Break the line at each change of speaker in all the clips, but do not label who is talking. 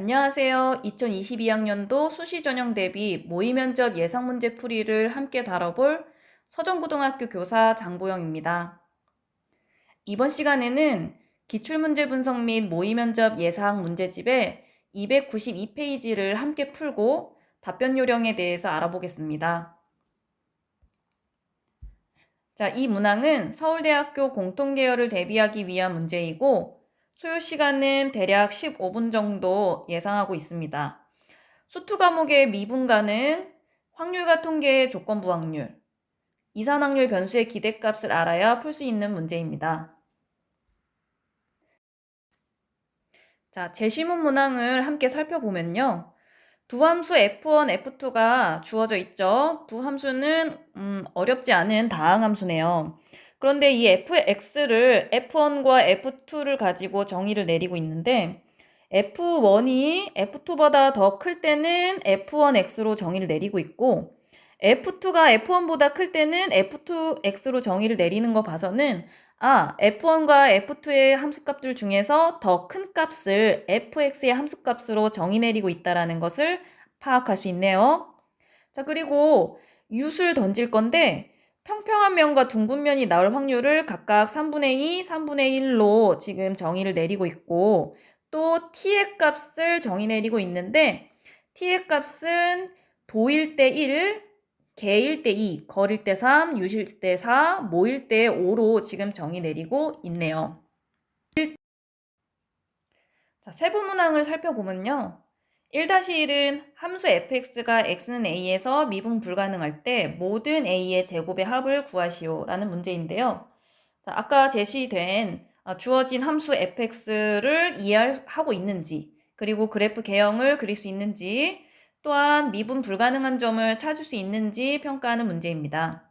안녕하세요. 2022학년도 수시 전형 대비 모의 면접 예상 문제 풀이를 함께 다뤄볼 서정고등학교 교사 장보영입니다. 이번 시간에는 기출문제 분석 및 모의 면접 예상 문제집의 292페이지를 함께 풀고 답변 요령에 대해서 알아보겠습니다. 자, 이 문항은 서울대학교 공통계열을 대비하기 위한 문제이고 소요 시간은 대략 15분 정도 예상하고 있습니다. 수투 과목의 미분 가능, 확률과 통계의 조건부 확률, 이산 확률 변수의 기대값을 알아야 풀 수 있는 문제입니다. 자, 제시문 문항을 함께 살펴보면요. 두 함수 f1, f2가 주어져 있죠. 두 함수는 음, 어렵지 않은 다항 함수네요. 그런데 이 fx를 f1과 f2를 가지고 정의를 내리고 있는데 f1이 f2보다 더 클 때는 f1x로 정의를 내리고 있고 f2가 f1보다 클 때는 f2x로 정의를 내리는 거 봐서는 아, f1과 f2의 함수값들 중에서 더 큰 값을 fx의 함수값으로 정의 내리고 있다라는 것을 파악할 수 있네요. 자, 그리고 유술 던질 건데 평평한 면과 둥근 면이 나올 확률을 각각 3분의 2, 3분의 1로 지금 정의를 내리고 있고 또 t의 값을 정의 내리고 있는데 t의 값은 도일 때 1, 개일 때 2, 거릴 때 3, 유실 때 4, 모일 때 5로 지금 정의 내리고 있네요. 자, 세부 문항을 살펴보면요. 1-1은 함수 fx가 x는 a에서 미분 불가능할 때 모든 a의 제곱의 합을 구하시오 라는 문제인데요. 자, 아까 제시된 아, 주어진 함수 fx를 이해하고 있는지 그리고 그래프 개형을 그릴 수 있는지 또한 미분 불가능한 점을 찾을 수 있는지 평가하는 문제입니다.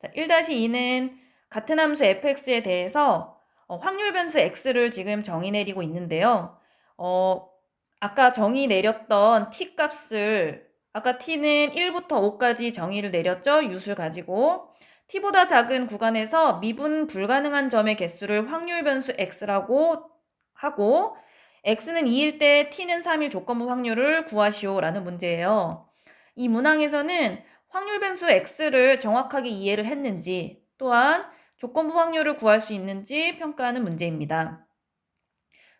자, 1-2는 같은 함수 fx에 대해서 어, 확률 변수 x를 지금 정의 내리고 있는데요. 어, 아까 정의 내렸던 t 값을 아까 t는 1부터 5까지 정의를 내렸죠. 유술 가지고 t보다 작은 구간에서 미분 불가능한 점의 개수를 확률 변수 x라고 하고 x는 2일 때 t는 3일 조건부 확률을 구하시오라는 문제예요. 이 문항에서는 확률 변수 x를 정확하게 이해를 했는지 또한 조건부 확률을 구할 수 있는지 평가하는 문제입니다.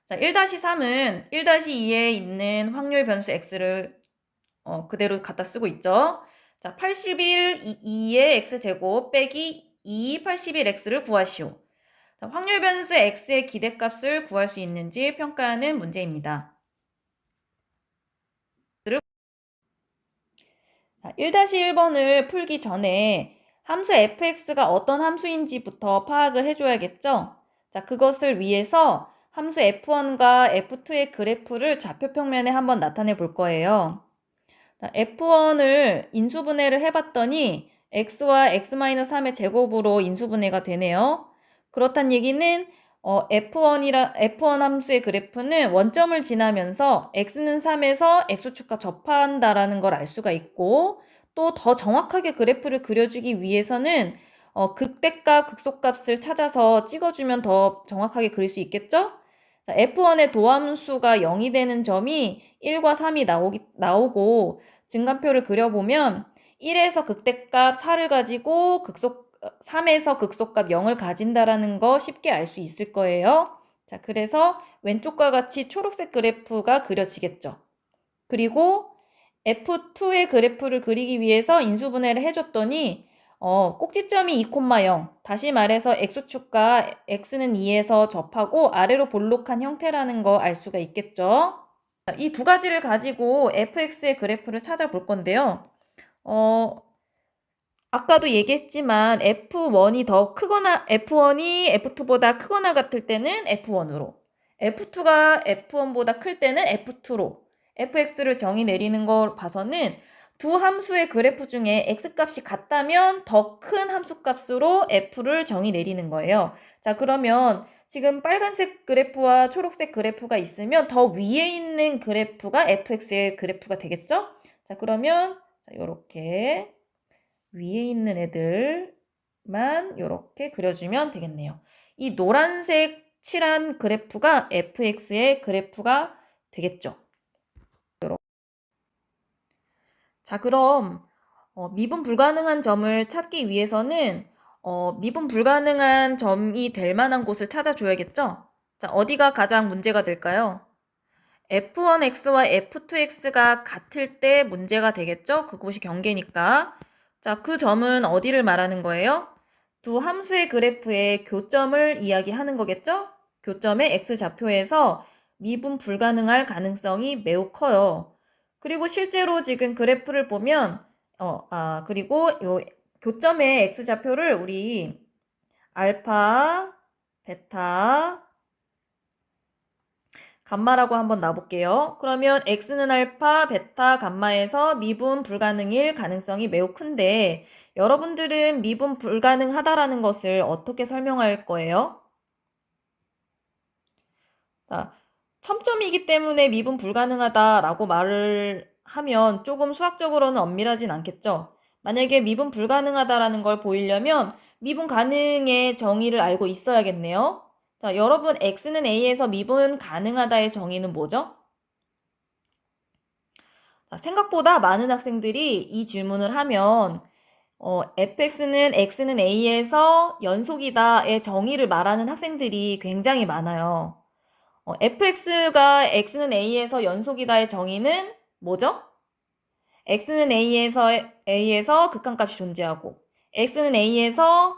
자, 1-3은 1-2에 있는 확률 변수 x를 어, 그대로 갖다 쓰고 있죠. 자, 81, 2의 x제곱 빼기 2, 81x를 구하시오. 자, 확률 변수 x의 기대값을 구할 수 있는지 평가하는 문제입니다. 1-1번을 풀기 전에 함수 fx가 어떤 함수인지부터 파악을 해줘야겠죠? 자, 그것을 위해서 함수 f1과 f2의 그래프를 좌표 평면에 한번 나타내 볼 거예요. 자, f1을 인수분해를 해봤더니 x와 x-3의 제곱으로 인수분해가 되네요. 그렇단 얘기는 어, F1이라, F1 함수의 그래프는 원점을 지나면서 x는 3에서 x축과 접한다라는 걸 알 수가 있고 또 더 정확하게 그래프를 그려주기 위해서는 어, 극대값, 극소값을 찾아서 찍어주면 더 정확하게 그릴 수 있겠죠? F1의 도함수가 0이 되는 점이 1과 3이 나오기, 나오고 증간표를 그려보면 1에서 극대값 4를 가지고 극속 3에서 극소값 0을 가진다라는 거 쉽게 알 수 있을 거예요. 자, 그래서 왼쪽과 같이 초록색 그래프가 그려지겠죠. 그리고 F2의 그래프를 그리기 위해서 인수분해를 해줬더니 어, 꼭지점이 2,0 다시 말해서 x축과 x는 2에서 접하고 아래로 볼록한 형태라는 거 알 수가 있겠죠. 이 두 가지를 가지고 fx의 그래프를 찾아볼 건데요. 어, 아까도 얘기했지만 F1이 더 크거나 F1이 F2보다 크거나 같을 때는 F1으로 F2가 F1보다 클 때는 F2로 fx를 정의 내리는 걸 봐서는 두 함수의 그래프 중에 x값이 같다면 더 큰 함수값으로 f를 정의 내리는 거예요. 자, 그러면 지금 빨간색 그래프와 초록색 그래프가 있으면 더 위에 있는 그래프가 fx의 그래프가 되겠죠? 자, 그러면 자, 요렇게 위에 있는 애들만 이렇게 그려주면 되겠네요. 이 노란색 칠한 그래프가 fx의 그래프가 되겠죠. 자, 그럼 어, 미분 불가능한 점을 찾기 위해서는 어, 미분 불가능한 점이 될 만한 곳을 찾아줘야겠죠? 자, 어디가 가장 문제가 될까요? f1x와 f2x가 같을 때 문제가 되겠죠? 그곳이 경계니까. 자, 그 점은 어디를 말하는 거예요? 두 함수의 그래프의 교점을 이야기하는 거겠죠? 교점의 x좌표에서 미분 불가능할 가능성이 매우 커요. 그리고 실제로 지금 그래프를 보면 어, 아, 그리고 요 교점의 x좌표를 우리 알파, 베타, 감마라고 한번 놔볼게요. 그러면 x는 알파, 베타, 감마에서 미분 불가능일 가능성이 매우 큰데 여러분들은 미분 불가능하다라는 것을 어떻게 설명할 거예요? 자, 첨점이기 때문에 미분 불가능하다라고 말을 하면 조금 수학적으로는 엄밀하진 않겠죠. 만약에 미분 불가능하다라는 걸 보이려면 미분 가능의 정의를 알고 있어야겠네요. 자, 여러분 x는 a에서 미분 가능하다의 정의는 뭐죠? 자, 생각보다 많은 학생들이 이 질문을 하면 어, fx는 x는 a에서 연속이다의 정의를 말하는 학생들이 굉장히 많아요. 어, fx가 x는 a에서 연속이다의 정의는 뭐죠? x는 a에서 a에서 극한값이 존재하고 x는 a에서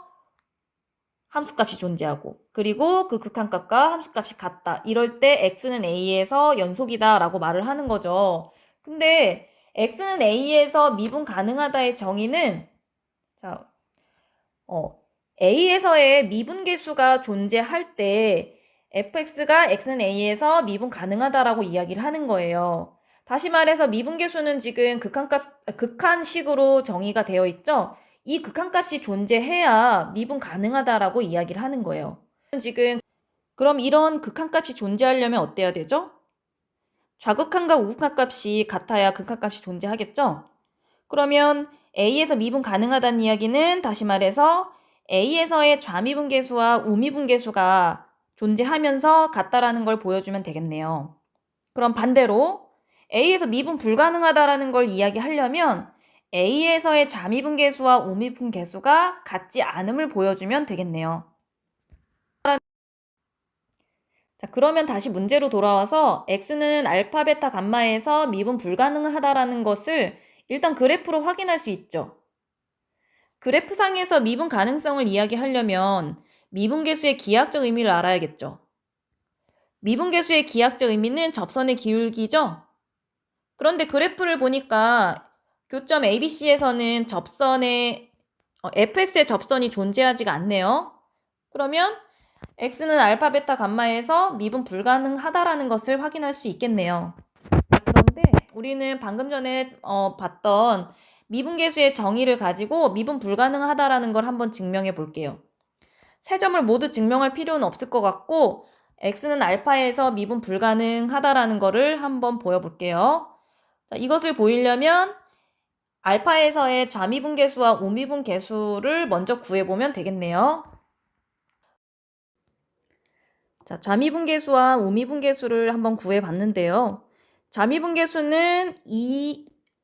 함수값이 존재하고 그리고 그 극한값과 함수값이 같다. 이럴 때 x는 a에서 연속이다라고 말을 하는 거죠. 근데 x는 a에서 미분 가능하다의 정의는 자, 어, a에서의 미분 계수가 존재할 때 fx가 x는 a에서 미분 가능하다라고 이야기를 하는 거예요. 다시 말해서 미분계수는 지금 극한값, 극한식으로 정의가 되어 있죠. 이 극한값이 존재해야 미분 가능하다라고 이야기를 하는 거예요. 지금 그럼 이런 극한값이 존재하려면 어때야 되죠? 좌극한과 우극한값이 같아야 극한값이 존재하겠죠? 그러면 A에서 미분 가능하다는 이야기는 다시 말해서 A에서의 좌미분계수와 우미분계수가 존재하면서 같다라는 걸 보여주면 되겠네요. 그럼 반대로 A에서 미분 불가능하다라는 걸 이야기하려면 A에서의 좌미분 계수와 우미분 계수가 같지 않음을 보여주면 되겠네요. 자, 그러면 다시 문제로 돌아와서 x는 알파, 베타, 감마에서 미분 불가능하다라는 것을 일단 그래프로 확인할 수 있죠. 그래프상에서 미분 가능성을 이야기하려면 미분계수의 기하학적 의미를 알아야겠죠. 미분계수의 기하학적 의미는 접선의 기울기죠. 그런데 그래프를 보니까 교점 ABC에서는 접선의 어, fx의 접선이 존재하지가 않네요. 그러면 x는 알파, 베타, 감마에서 미분 불가능하다라는 것을 확인할 수 있겠네요. 그런데 우리는 방금 전에 어, 봤던 미분계수의 정의를 가지고 미분 불가능하다라는 걸 한번 증명해 볼게요. 세 점을 모두 증명할 필요는 없을 것 같고 x는 알파에서 미분 불가능하다라는 거를 한번 보여볼게요. 자, 이것을 보이려면 알파에서의 좌미분 계수와 우미분 계수를 먼저 구해보면 되겠네요. 자, 좌미분 계수와 우미분 계수를 한번 구해봤는데요. 좌미분 계수는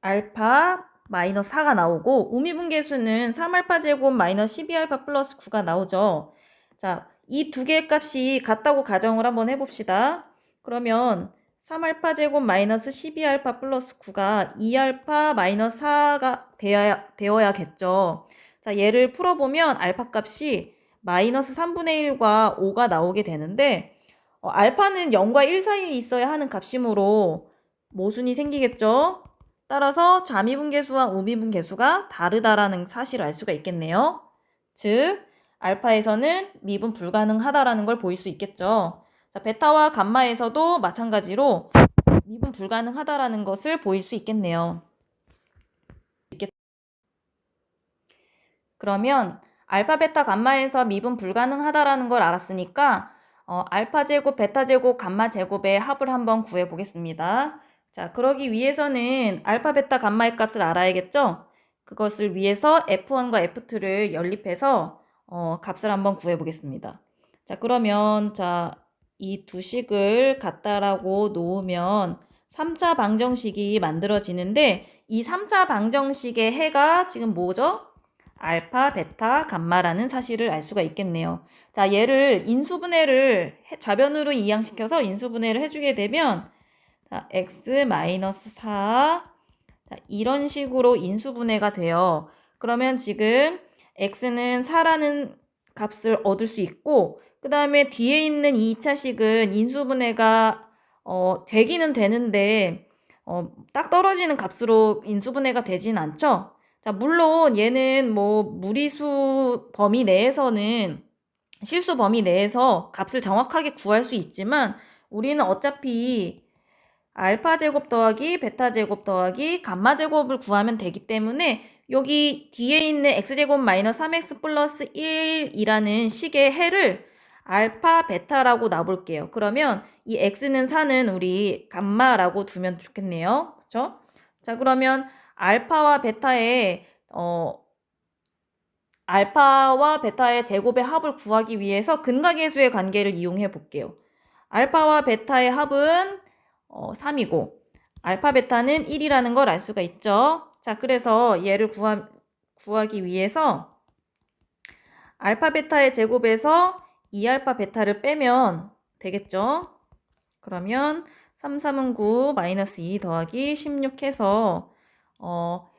2알파 마이너스 4가 나오고 우미분계수는 3알파 제곱 마이너스 12알파 플러스 9가 나오죠. 자, 이 두 개의 값이 같다고 가정을 한번 해봅시다. 그러면 3알파 제곱 마이너스 12알파 플러스 9가 2알파 마이너스 4가 되어야, 되어야겠죠. 자, 얘를 풀어보면 알파 값이 마이너스 3분의 1과 5가 나오게 되는데 어, 알파는 0과 1 사이에 있어야 하는 값이므로 모순이 생기겠죠. 따라서 좌미분계수와 우미분계수가 다르다라는 사실을 알 수가 있겠네요. 즉 알파에서는 미분 불가능하다라는 걸 보일 수 있겠죠. 자, 베타와 감마에서도 마찬가지로 미분 불가능하다라는 것을 보일 수 있겠네요. 그러면 알파, 베타, 감마에서 미분 불가능하다라는 걸 알았으니까 어, 알파 제곱, 베타 제곱, 감마 제곱의 합을 한번 구해 보겠습니다. 자, 그러기 위해서는 알파, 베타, 감마의 값을 알아야겠죠? 그것을 위해서 F1과 F2를 연립해서 어, 값을 한번 구해 보겠습니다. 자, 그러면 자, 이 두 식을 갖다라고 놓으면 3차 방정식이 만들어지는데 이 3차 방정식의 해가 지금 뭐죠? 알파, 베타, 감마라는 사실을 알 수가 있겠네요. 자, 얘를 인수분해를 해- 좌변으로 이항시켜서 인수분해를 해주게 되면 자, x 마이너스 4 자, 이런 식으로 인수분해가 돼요. 그러면 지금 x는 4라는 값을 얻을 수 있고 그 다음에 뒤에 있는 2차식은 인수분해가 어, 되기는 되는데 어, 딱 떨어지는 값으로 인수분해가 되진 않죠. 자, 물론 얘는 뭐 무리수 범위 내에서는 실수 범위 내에서 값을 정확하게 구할 수 있지만 우리는 어차피 알파 제곱 더하기 베타 제곱 더하기 감마 제곱을 구하면 되기 때문에 여기 뒤에 있는 x제곱 마이너스 3x 플러스 1이라는 식의 해를 알파 베타라고 놔볼게요. 그러면 이 x는 4는 우리 감마라고 두면 좋겠네요. 그쵸? 자 그러면 알파와 베타의 어 알파와 베타의 제곱의 합을 구하기 위해서 근각계수의 관계를 이용해 볼게요. 알파와 베타의 합은 어, 3이고 알파 베타는 1이라는 걸 알 수가 있죠. 자, 그래서 얘를 구하, 구하기 위해서 알파 베타의 제곱에서 2알파 베타를 빼면 되겠죠. 그러면 3, 3은 9, 마이너스 2 더하기 16 해서 어,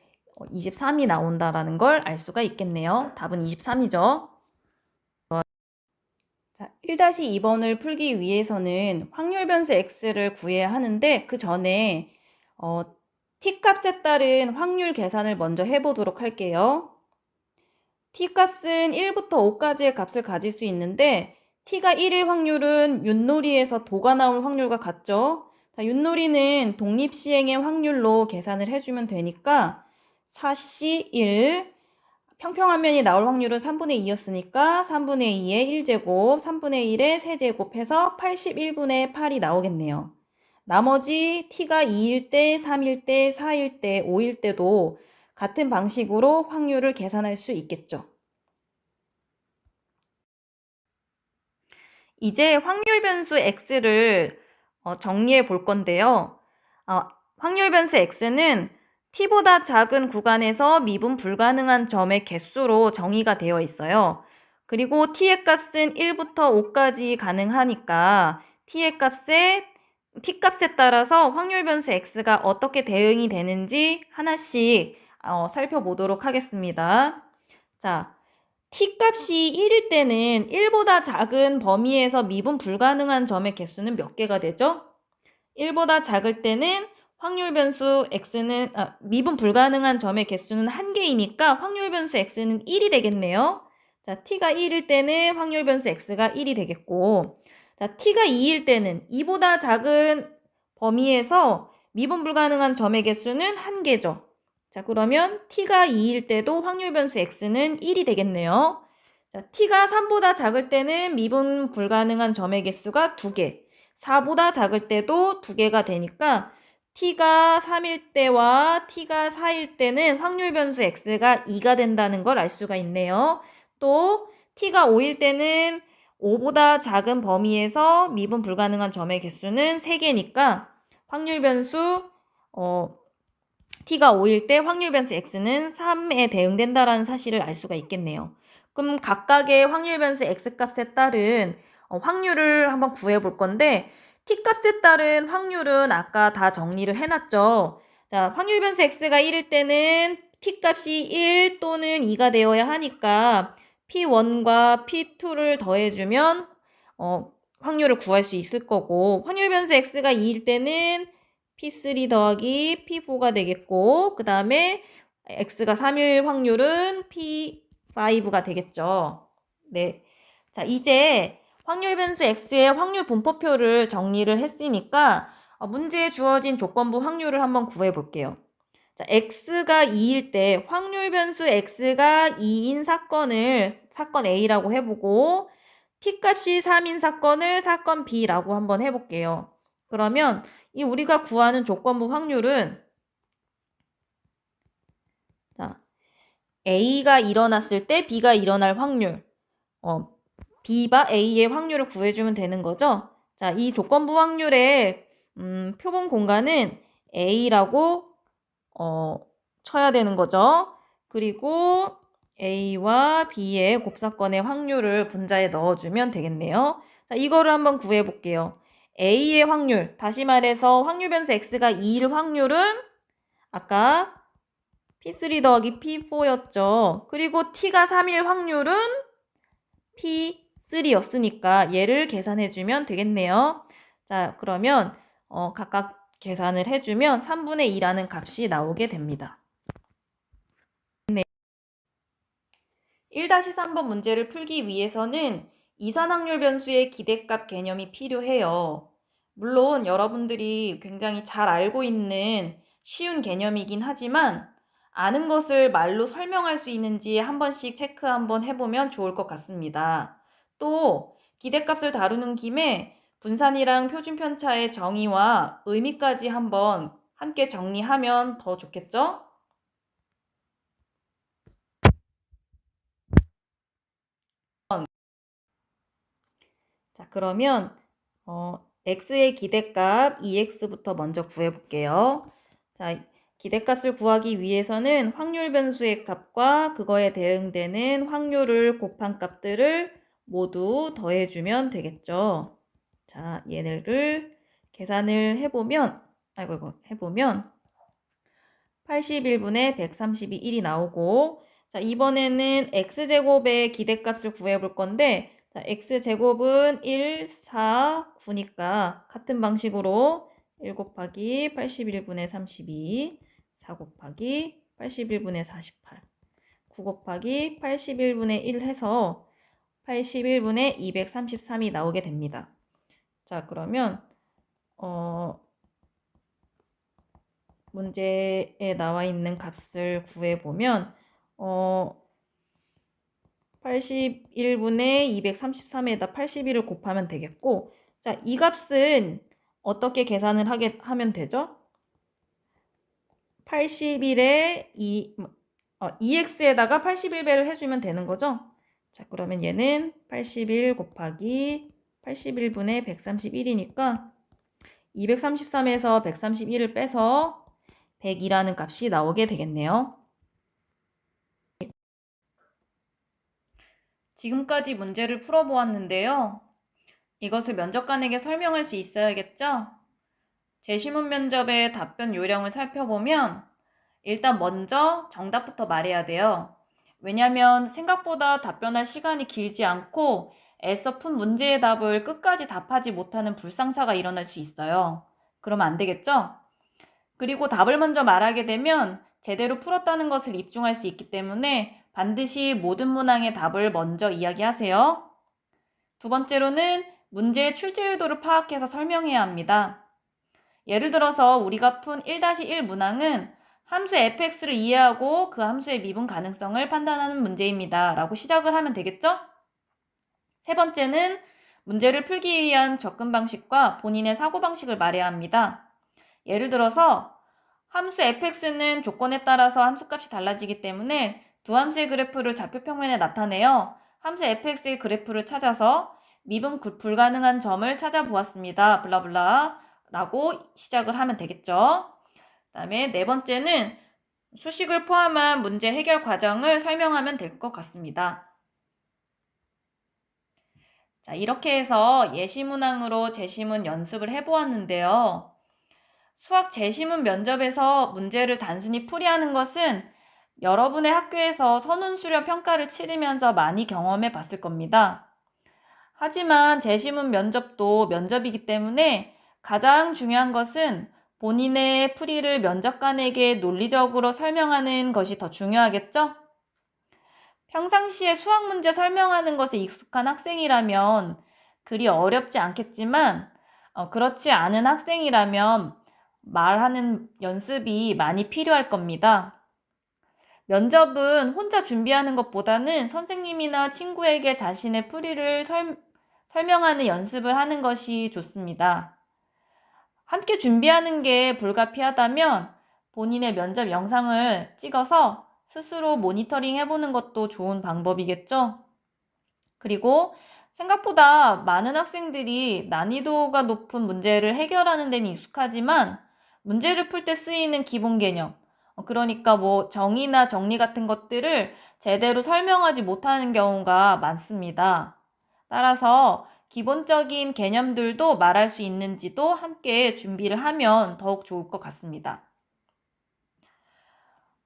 23이 나온다라는 걸 알 수가 있겠네요. 답은 23이죠. 자, 1-2번을 풀기 위해서는 확률 변수 x를 구해야 하는데 그 전에 어, t값에 따른 확률 계산을 먼저 해보도록 할게요. t값은 1부터 5까지의 값을 가질 수 있는데 t가 1일 확률은 윷놀이에서 도가 나올 확률과 같죠. 자, 윷놀이는 독립시행의 확률로 계산을 해주면 되니까 4C 1 평평한 면이 나올 확률은 3분의 2였으니까 3분의 2의 1제곱, 3분의 1의 세제곱 해서 81분의 8이 나오겠네요. 나머지 t가 2일 때, 3일 때, 4일 때, 5일 때도 같은 방식으로 확률을 계산할 수 있겠죠. 이제 확률 변수 x를 어, 정리해 볼 건데요. 어, 확률 변수 x는 t보다 작은 구간에서 미분 불가능한 점의 개수로 정의가 되어 있어요. 그리고 t의 값은 1부터 5까지 가능하니까 t의 값에 t 값에 따라서 확률 변수 x가 어떻게 대응이 되는지 하나씩 어, 살펴보도록 하겠습니다. 자, t 값이 1일 때는 1보다 작은 범위에서 미분 불가능한 점의 개수는 몇 개가 되죠? 1보다 작을 때는 확률 변수 x는 아, 미분 불가능한 점의 개수는 한 개이니까 확률 변수 x는 1이 되겠네요. 자, t가 1일 때는 확률 변수 x가 1이 되겠고 자, t가 2일 때는 2보다 작은 범위에서 미분 불가능한 점의 개수는 한 개죠. 자, 그러면 t가 2일 때도 확률 변수 x는 1이 되겠네요. 자, t가 3보다 작을 때는 미분 불가능한 점의 개수가 2개. 4보다 작을 때도 2개가 되니까 t가 3일 때와 t가 4일 때는 확률 변수 x가 2가 된다는 걸 알 수가 있네요. 또 t가 5일 때는 5보다 작은 범위에서 미분 불가능한 점의 개수는 3개니까 확률 변수 어, t가 5일 때 확률 변수 x는 3에 대응된다라는 사실을 알 수가 있겠네요. 그럼 각각의 확률 변수 x 값에 따른 어, 확률을 한번 구해 볼 건데 t값에 따른 확률은 아까 다 정리를 해놨죠. 자, 확률 변수 x가 1일 때는 t값이 1 또는 2가 되어야 하니까 p1과 p2를 더해주면 어, 확률을 구할 수 있을 거고 확률 변수 x가 2일 때는 p3 더하기 p4가 되겠고 그 다음에 x가 3일 확률은 p5가 되겠죠. 네. 자, 이제 확률 변수 x의 확률 분포표를 정리를 했으니까 어, 문제에 주어진 조건부 확률을 한번 구해 볼게요. 자, x가 2일 때 확률 변수 x가 2인 사건을 사건 A라고 해보고 t값이 3인 사건을 사건 B라고 한번 해볼게요. 그러면 이 우리가 구하는 조건부 확률은 자, A가 일어났을 때 B가 일어날 확률 어, B바 A의 확률을 구해주면 되는 거죠. 자, 이 조건부 확률의 음, 표본 공간은 A라고 어, 쳐야 되는 거죠. 그리고 A와 B의 곱사건의 확률을 분자에 넣어주면 되겠네요. 자, 이거를 한번 구해 볼게요. A의 확률, 다시 말해서 확률 변수 X가 2일 확률은 아까 P3 더하기 P4였죠. 그리고 T가 3일 확률은 P3였으니까 얘를 계산해 주면 되겠네요. 자, 그러면 어, 각각 계산을 해 주면 3분의 2라는 값이 나오게 됩니다. 1-3번 문제를 풀기 위해서는 이산확률 변수의 기대값 개념이 필요해요. 물론 여러분들이 굉장히 잘 알고 있는 쉬운 개념이긴 하지만 아는 것을 말로 설명할 수 있는지 한 번씩 체크 한번 해보면 좋을 것 같습니다. 또 기대값을 다루는 김에 분산이랑 표준편차의 정의와 의미까지 한번 함께 정리하면 더 좋겠죠? 자, 그러면 어, x의 기대값 2x부터 먼저 구해 볼게요. 자, 기대값을 구하기 위해서는 확률 변수의 값과 그거에 대응되는 확률을 곱한 값들을 모두 더해주면 되겠죠. 자, 얘네를 계산을 해보면, 아이고, 이거 해보면 81분의 132, 1이 나오고, 자, 이번에는 x제곱의 기대값을 구해볼 건데, 자, x제곱은 1, 4, 9니까 같은 방식으로 1 곱하기 81분의 32, 4 곱하기 81분의 48, 9 곱하기 81분의 1 해서 81분의 233이 나오게 됩니다. 자, 그러면 어, 문제에 나와 있는 값을 구해 보면 어, 81분의 233에다 81을 곱하면 되겠고 자, 이 값은 어떻게 계산을 하게 하면 되죠? 81에 2, 어, 2x에다가 81배를 해주면 되는 거죠? 자, 그러면 얘는 81 곱하기 81분의 131이니까 233에서 131을 빼서 100이라는 값이 나오게 되겠네요. 지금까지 문제를 풀어보았는데요. 이것을 면접관에게 설명할 수 있어야겠죠? 제시문 면접의 답변 요령을 살펴보면 일단 먼저 정답부터 말해야 돼요. 왜냐하면 생각보다 답변할 시간이 길지 않고 애써 푼 문제의 답을 끝까지 답하지 못하는 불상사가 일어날 수 있어요. 그러면 안 되겠죠? 그리고 답을 먼저 말하게 되면 제대로 풀었다는 것을 입증할 수 있기 때문에 반드시 모든 문항의 답을 먼저 이야기하세요. 두 번째로는 문제의 출제 의도를 파악해서 설명해야 합니다. 예를 들어서 우리가 푼 1-1 문항은 함수 fx를 이해하고 그 함수의 미분 가능성을 판단하는 문제입니다. 라고 시작을 하면 되겠죠? 세 번째는 문제를 풀기 위한 접근 방식과 본인의 사고방식을 말해야 합니다. 예를 들어서 함수 fx는 조건에 따라서 함수값이 달라지기 때문에 두 함수의 그래프를 좌표 평면에 나타내어 함수 fx의 그래프를 찾아서 미분 불가능한 점을 찾아보았습니다. 블라블라 라고 시작을 하면 되겠죠. 그 다음에 네 번째는 수식을 포함한 문제 해결 과정을 설명하면 될 것 같습니다. 자, 이렇게 해서 예시문항으로 제시문 연습을 해보았는데요. 수학 제시문 면접에서 문제를 단순히 풀이하는 것은 여러분의 학교에서 선운 수련 평가를 치르면서 많이 경험해 봤을 겁니다. 하지만 제시문 면접도 면접이기 때문에 가장 중요한 것은 본인의 풀이를 면접관에게 논리적으로 설명하는 것이 더 중요하겠죠? 평상시에 수학 문제 설명하는 것에 익숙한 학생이라면 그리 어렵지 않겠지만 어, 그렇지 않은 학생이라면 말하는 연습이 많이 필요할 겁니다. 면접은 혼자 준비하는 것보다는 선생님이나 친구에게 자신의 풀이를 설, 설명하는 연습을 하는 것이 좋습니다. 함께 준비하는 게 불가피하다면 본인의 면접 영상을 찍어서 스스로 모니터링 해보는 것도 좋은 방법이겠죠? 그리고 생각보다 많은 학생들이 난이도가 높은 문제를 해결하는 데는 익숙하지만 문제를 풀 때 쓰이는 기본 개념, 어, 그러니까 뭐 정의나 정리 같은 것들을 제대로 설명하지 못하는 경우가 많습니다. 따라서 기본적인 개념들도 말할 수 있는지도 함께 준비를 하면 더욱 좋을 것 같습니다.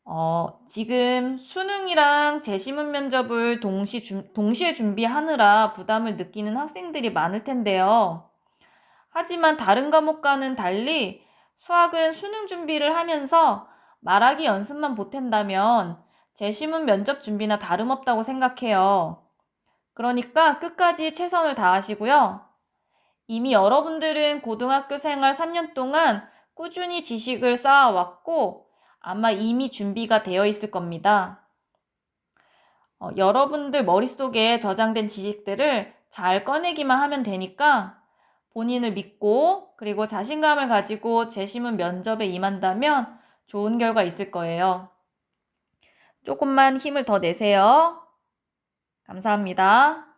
어, 지금 수능이랑 재시문 면접을 동시 준- 동시에 준비하느라 부담을 느끼는 학생들이 많을 텐데요. 하지만 다른 과목과는 달리 수학은 수능 준비를 하면서 말하기 연습만 보탠다면 재시문 면접 준비나 다름없다고 생각해요. 그러니까 끝까지 최선을 다하시고요. 이미 여러분들은 고등학교 생활 3년 동안 꾸준히 지식을 쌓아왔고 아마 이미 준비가 되어 있을 겁니다. 어, 여러분들 머릿속에 저장된 지식들을 잘 꺼내기만 하면 되니까 본인을 믿고 그리고 자신감을 가지고 재심은 면접에 임한다면 좋은 결과 있을 거예요. 조금만 힘을 더 내세요. 감사합니다.